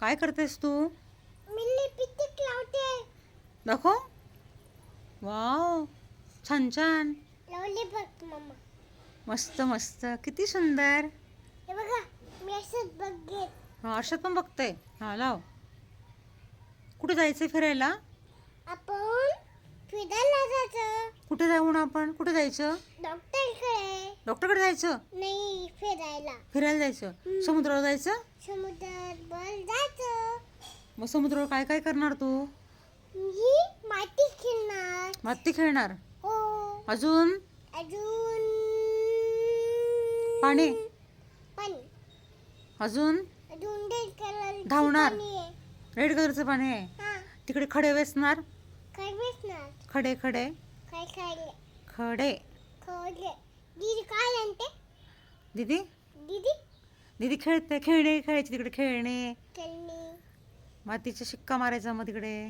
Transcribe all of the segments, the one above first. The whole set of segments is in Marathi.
काय करतेस तू? मी लिपस्टिक लावते. दाखव. वाव छान छान. लावले बघ मम्मा मस्त मस्त. किती सुंदर. हे बघा मी असंच हा अर्षद पण बघते. हा लाव. कुठे जायचं फिरायला? आपण फिरायला जायचं. कुठे जाऊ आपण? कुठे जायचं? डॉक्टरकडे. डॉक्टरकडे जायचं? नाही फिरायला. फिरायला जायचं? समुद्रावर जायचं? समुद्रात वर जायचं. मग समुद्रावर काय काय करणार तू? मी माती खेळणार. माती खेळणार? हो. अजून? अजून पाणी? पाणी. अजून? अजून रेड कलर धावणार. रेड कलरचं पाणी आहे. हा. तिकडे खडे वेचणार? काय खडे खडे? काय खायले खडे. दीदी काय आणते दीदी? दीदी? दीदी खेळते खेळणे खेळायचे तिकडे खेळणे. खेळणी. मातीचा शिक्का मारायचा मग तिकडे.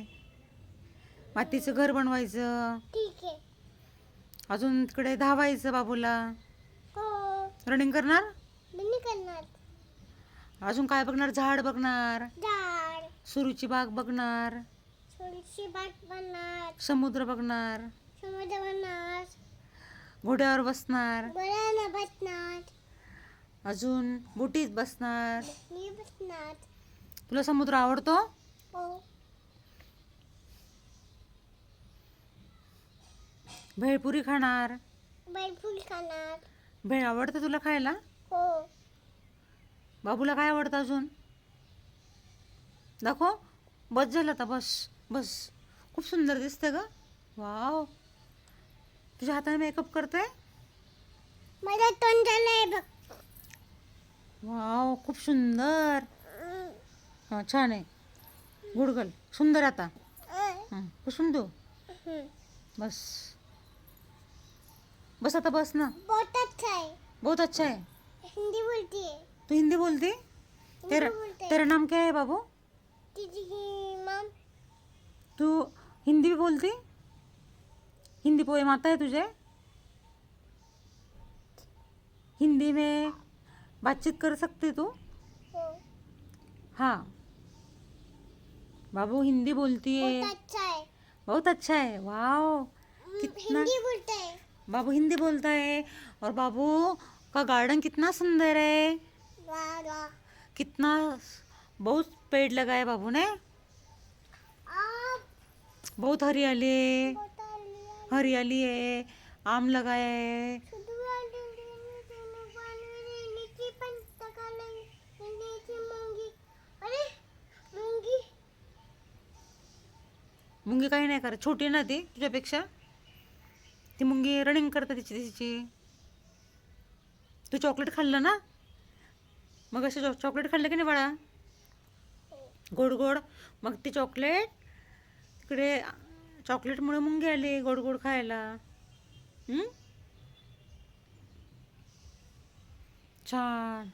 मातीचं घर बनवायचं. ठीक आहे. अजून तिकडे धावायचं बाबूला. हो. रनिंग करणार? मी करणार. अजून काय बघणार? झाड बघणार. झाड. सुरूची बाग बघणार. बनणार. समुद्र बघणार. समुद्र बनणार. घोड्यावर बसणार. बसणार. अजून बोटीत बसणार. मी बसणार. तुला समुद्र आवडतो? हो. भेळपुरी खाणार. बैलफूल खाणार. भेळ आवडतं तुला खायला? हो. बाबूला काय आवडतं अजून? दाखव. बस झालं आता बस. बस. खूप सुंदर दिसते ग. वाव. तुझ्या हाताने मेकअप करते मला तोंडाला बघ. वाव खूप सुंदर. हां छान आहे. गुडगल सुंदर आता. हं, पुसून देऊ हम्म. बस. बस आता बस ना. बहुत अच्छा है बहुत अच्छा है हिंदी बोलती है तू हिंदी बोलती? तेरा बोलते. हैं। तेरा नाम क्या है बाबू? दीदी की मम तू हिंदी भी बोलती? हिंदी पोएम आता है तुझे? हिंदी में बातचीत कर सकती तू? हो. हाँ. बाबू हिंदी बोलती है बहुत अच्छा है. बहुत अच्छा है. वाओ कितना- हिंदी बोलता है. बाबू हिंदी बोलता है. और बाबू का गार्डन कितना सुंदर है. कितना बहुत पेड़ लगाए बाबू ने. बहुत हरियाली है। हरियाली है। आम लगाया है। मुंगी काही नाही करत. छोटी ना ती तुझ्यापेक्षा? ती मुंगी रनिंग करते तिची तिची. तू चॉकलेट खाल्लं ना? मग असं चॉकलेट खाल्लं की नाही बाळा? गोड गोड. मग ती चॉकलेट इकडे चॉकलेटमुळे मग गेले गोड गोड खायला हं? छान